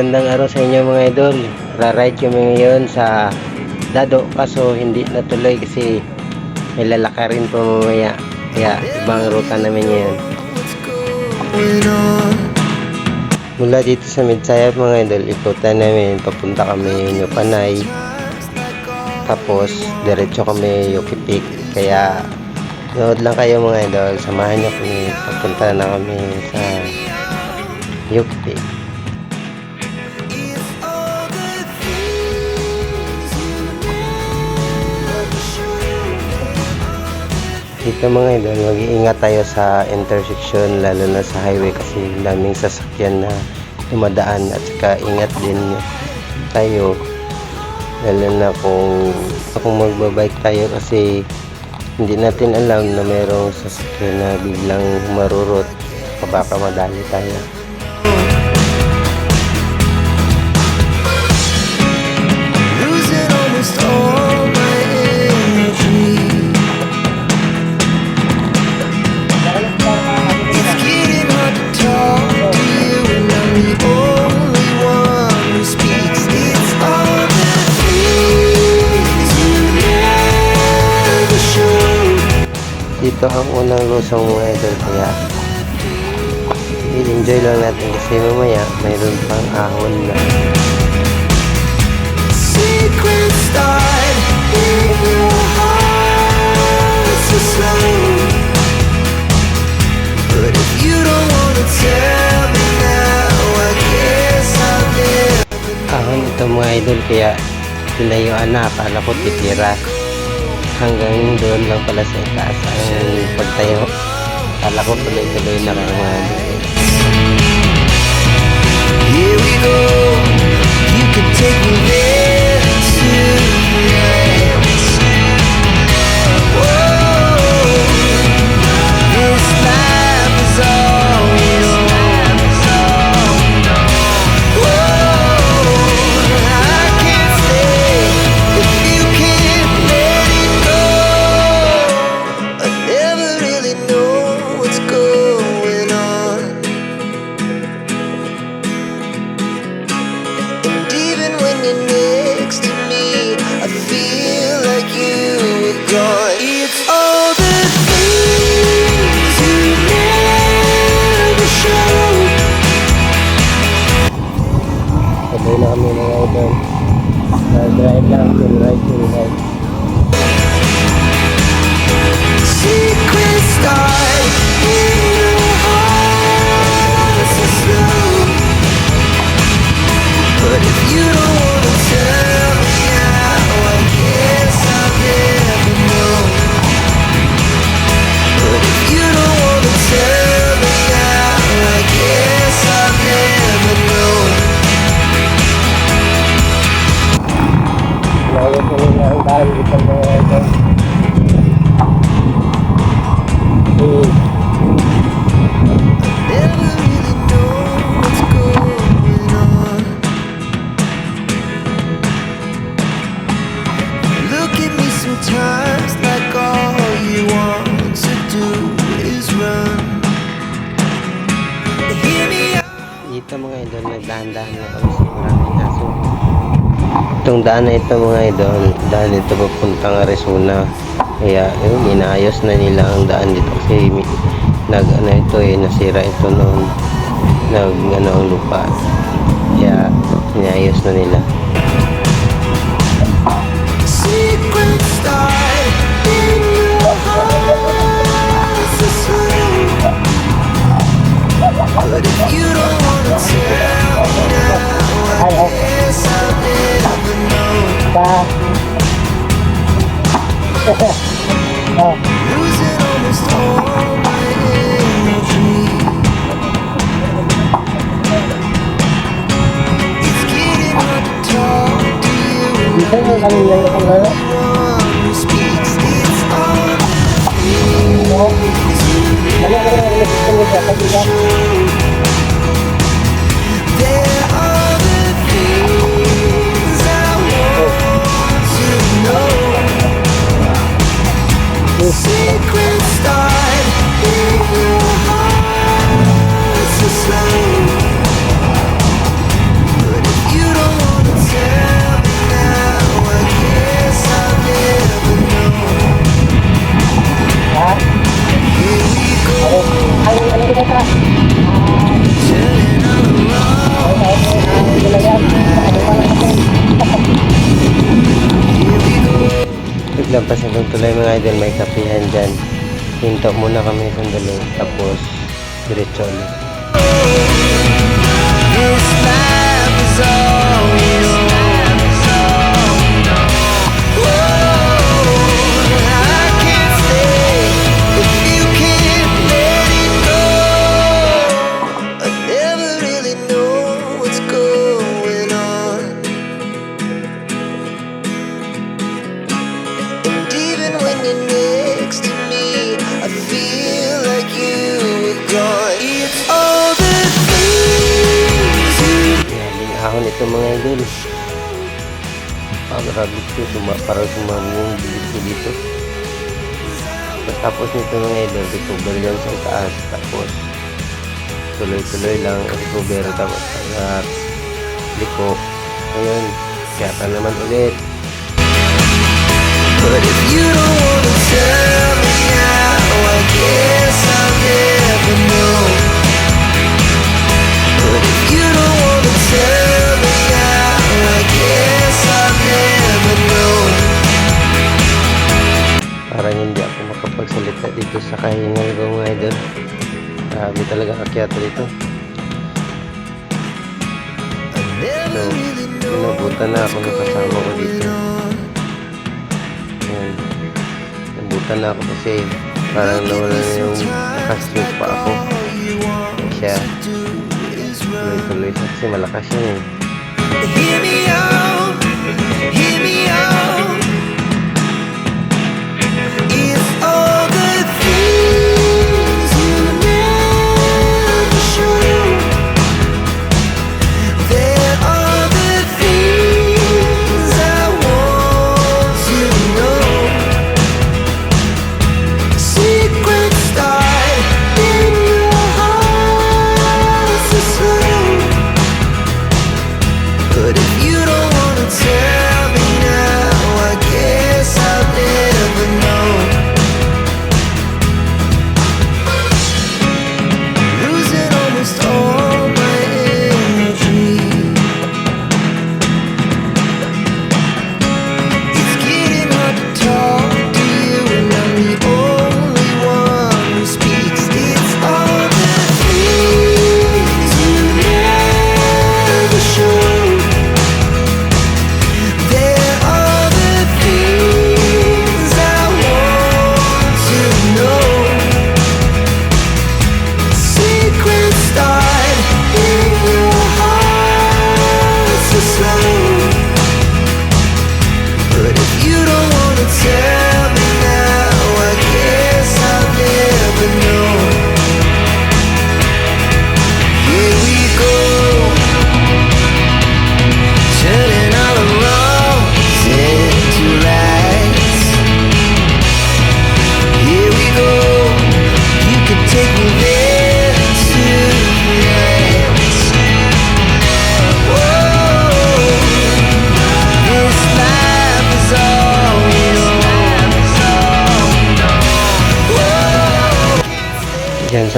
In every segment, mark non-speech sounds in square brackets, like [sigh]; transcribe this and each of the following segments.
Magandang araw sa inyo mga idol. Raride kami ngayon sa Dado kaso hindi natuloy kasi may lalakarin pa mamaya. Kaya ibang ruta namin ngayon. Mula dito sa Midsayap mga idol, ikutan namin. Papunta kami Panay. Tapos diretso kami Yukipik. Kaya nood lang kayo mga idol. Samahan niyo kami. Papunta na kami sa Yukipik. Dito mga idol, mag-iingat tayo sa intersection lalo na sa highway kasi daming sasakyan na dumadaan at saka ingat din tayo lalo na kung kung magbabike tayo kasi hindi natin alam na mayroong sasakyan na biglang marurot baka madali tayo. Dito ang unang lusong mga idol kaya i-enjoy lang natin kasi mamaya mayroon pang ahon na Secret start in your heart slow. But if you don't wanna tell me now, I guess I'll never ahon ito mga idol kaya tinayuan na akala ko titira hanggang doon lang pala sa itaas ang pagtayo akala ko tuloy-tuloy na kayo mga Here we go. You can take me there tonight. Lang na ang dahil Daan na ito mga idol, daan ito papuntang Arizona. Kaya yun, inaayos na nila ang daan dito kasi nag ano ito eh, nasira ito noon. Nag ano ang lupa. Kaya inaayos na nila. Nito mga idol, recover yan sa taas. Tapos tuloy-tuloy lang recover. Tapos pag liko. Ngayon, kaya ka naman ulit. But if you don't wanna tell me now, I guess I'll never know. But if you don't wanna tell me now, I guess I'll never know. Parang hindi ako makapagsalita dito sa kahingal ko mga idol. Grabe talaga akyat dito. So, inabutan na ako ng kasama ko dito. Ayan. Nabutan na ako kasi parang nawala na yung nakasloop pa ako. Siya, tuloy-tuloy siya kasi malakas yun eh.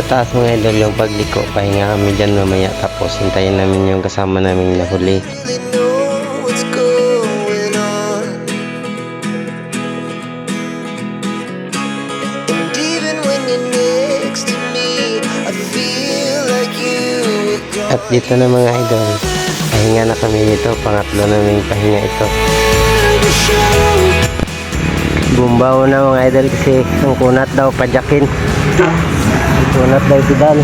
Sa taas mga idol yung pagliko, pahinga kami dyan mamaya tapos hintayin namin yung kasama namin nahuli. really know what's going on. And even when you're next to me, I feel like you were gone. At dito na mga idol, pahinga na kami dito, pangatlo naming pahinga ito. Bumbaw na mga idol kasi ang kunat daw padyakin. Ang kunat daw pedal.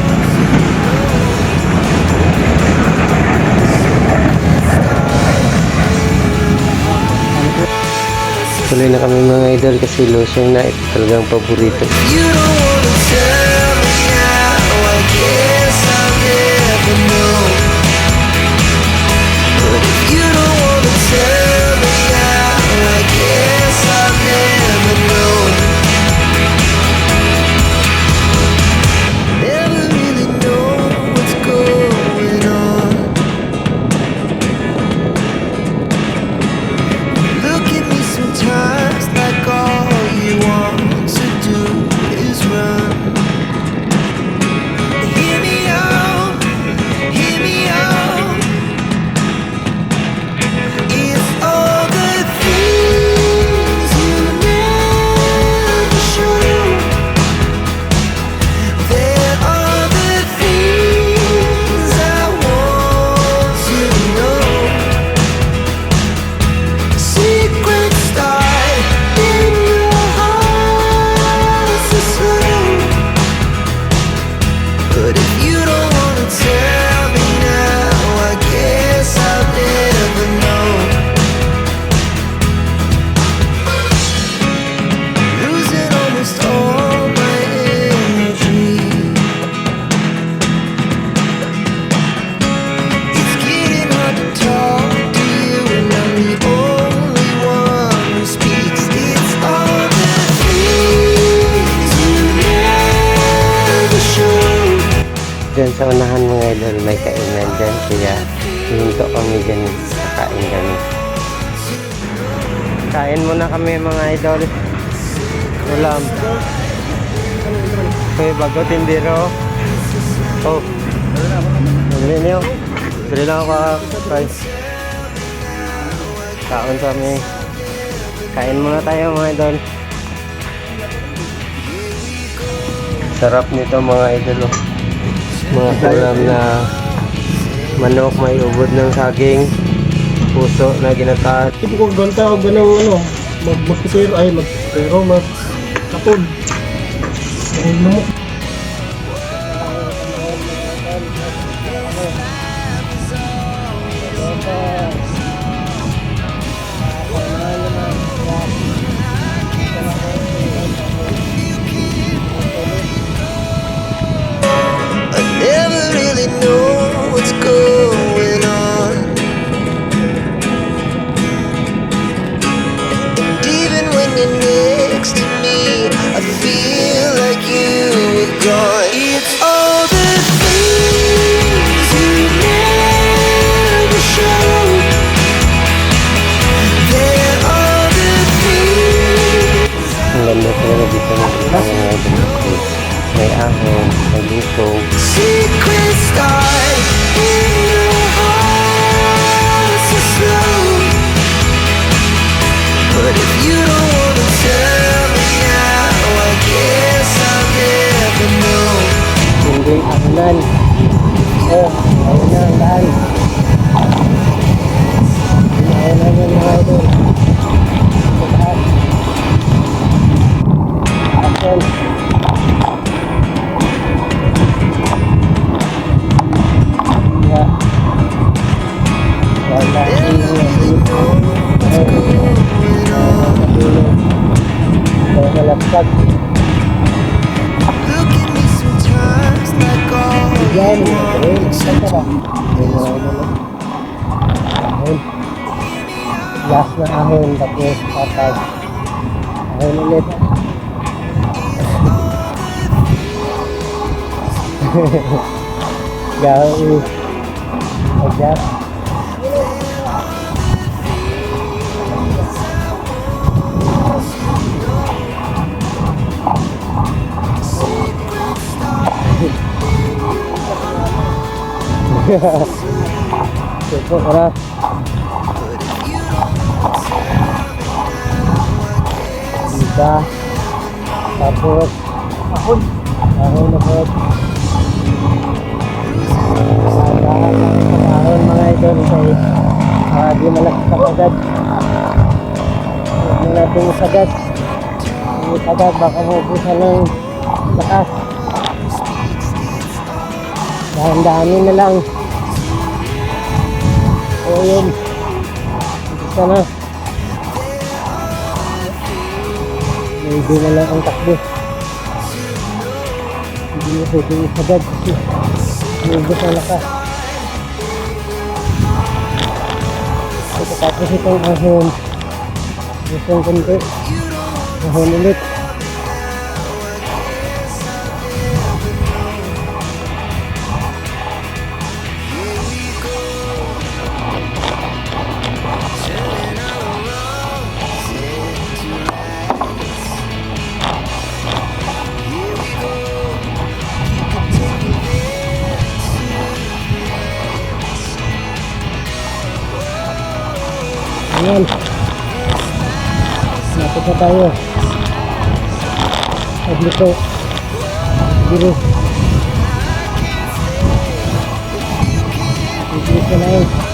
Tuloy na kami mga idol kasi lotion na ito talagang paborito. You don't wanna tell me now. I guess I'll you don't idol. Ulam. May bago tindero. Oh. Bili niyo. Bili lang ako price. Kaon sa kami. Kain muna tayo mga idol. Sarap nito mga idol. oh. Mga ulam na manok may ubod ng saging. Puso na ginataan. Tipo ko ganta og ganang ano, mag magpipero ay magpipero mag kapon. Ay mo. Even next to me, I feel Gawi. Ajak. Cukup ora. Bisa. Tapos ahon. Ahon na Ahon mga idol kay uh, di malaksak agad. Huwag na natin isagad. Kung isagad baka maubusan ng lakas. Dahan-dahanin na lang. O yun. Isa na. Hindi na lang ang takbo. Hindi na pwedeng isagad kasi Nubos ang lakas. Pagkatapos itong ahon, gusto ang kunti. Ahon ulit. Na tayo. Pagliko. Giro. Pagliko na yun.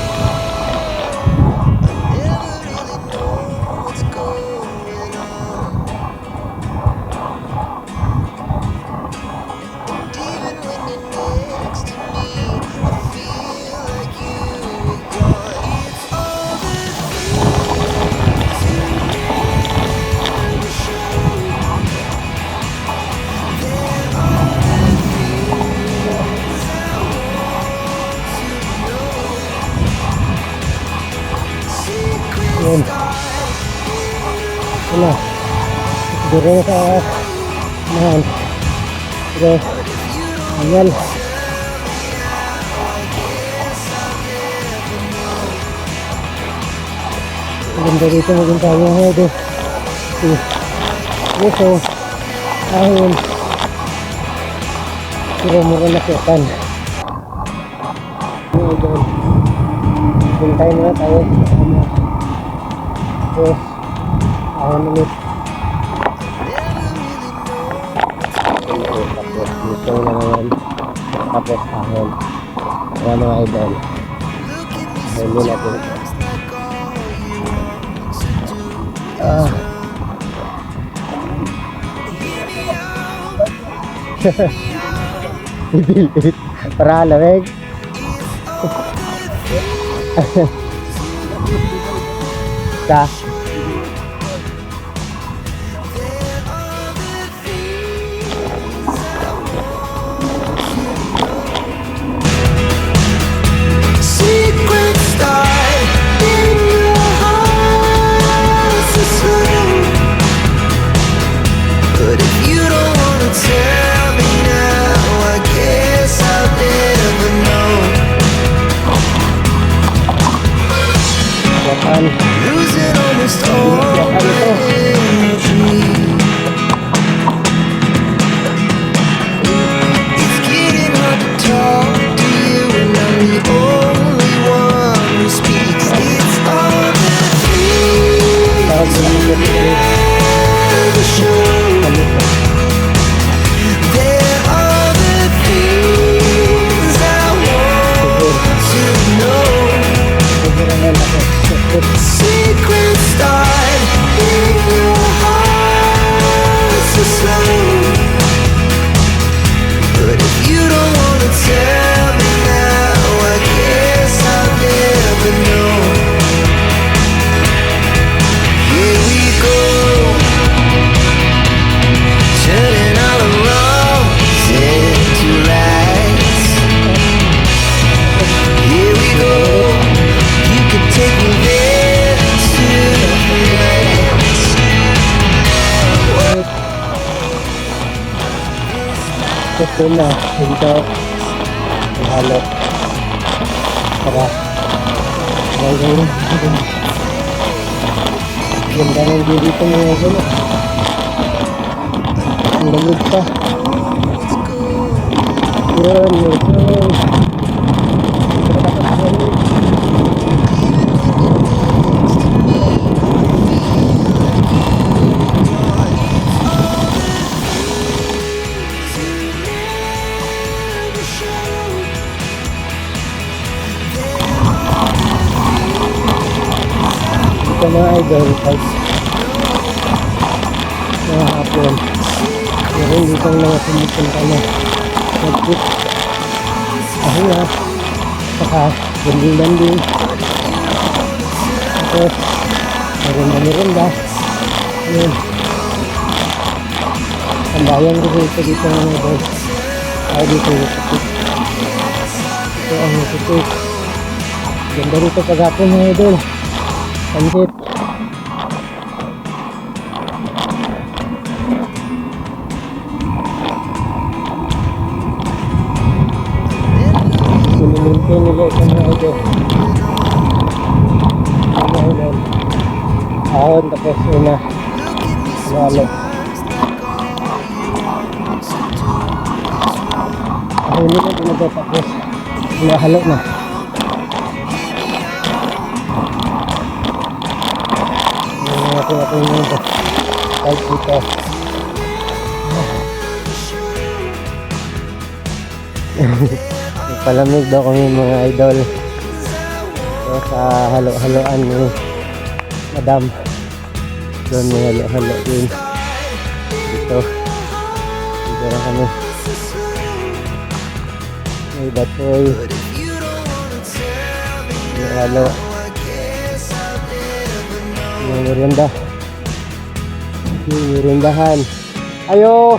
Wala. Duro na sa nahan. Pero, ayan. Maganda rito maging tayo ngayon. Okay. Ito, ahon. Pero mura na kitan. Ayan. Puntayin na tayo. Ayan. Ayan ahon ulit. Tapos, dito na naman. Tapos, ahon. Kaya mga idol. Ahon nyo natin. Ah. Ipilit. Para lamig. Ka. Ito na. Ito. Halo. Tara. Gagawin. Ganda ng view dito mga gulo. Ang lamig pa. Yun, yun. Ito idol, guys. Mga hapon. Meron dito ang mga pumupunta na. Nag-trip. Ako nga. Saka, banding-banding. Tapos, merenda-merenda. Yun. Ang bayan ko dito dito mga idol. Ay, dito kapit. Ito ang kapit. Ganda rito pag-hapon mga idol. Pansit. Tapos una. Lalo. Ahon nila ito tapos hinahalo na. Yung mga tinatawin nito. Kahit dito. [laughs] Palamig daw kami mga idol. So, sa halo-haloan ni Madam. Doon may halo-halo din. Dito. Dito na kami. May batoy. May halo. May merienda. May meriendahan. Ayo!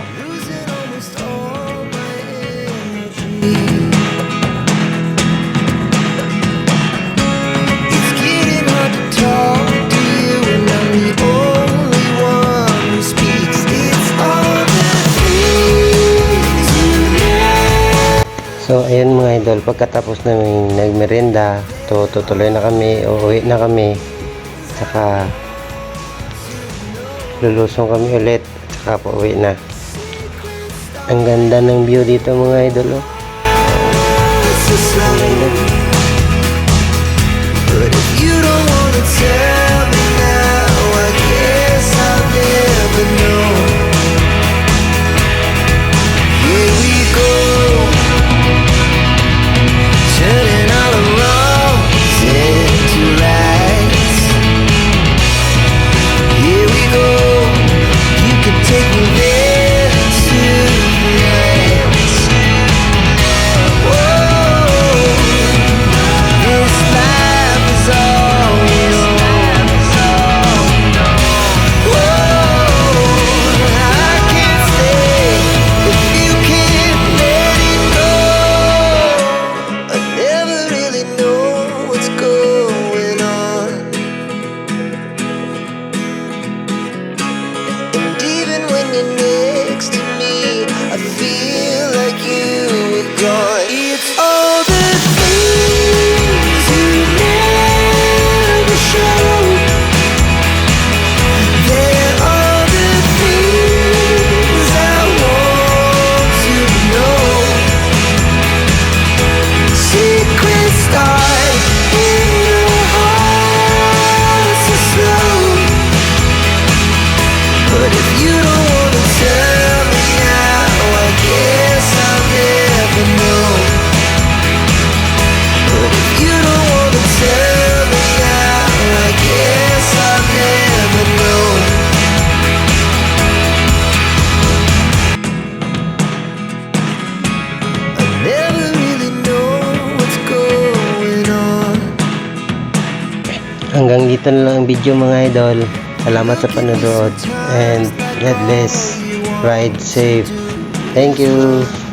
idol, pagkatapos namin nagmerenda, to tutuloy na kami, uuwi na kami. Saka lulusong kami ulit, saka po na. Ang ganda ng view dito mga idol. Oh. But if you don't wanna tell Ito na lang ang video mga idol. Salamat sa panonood and God bless. Ride safe. Thank you.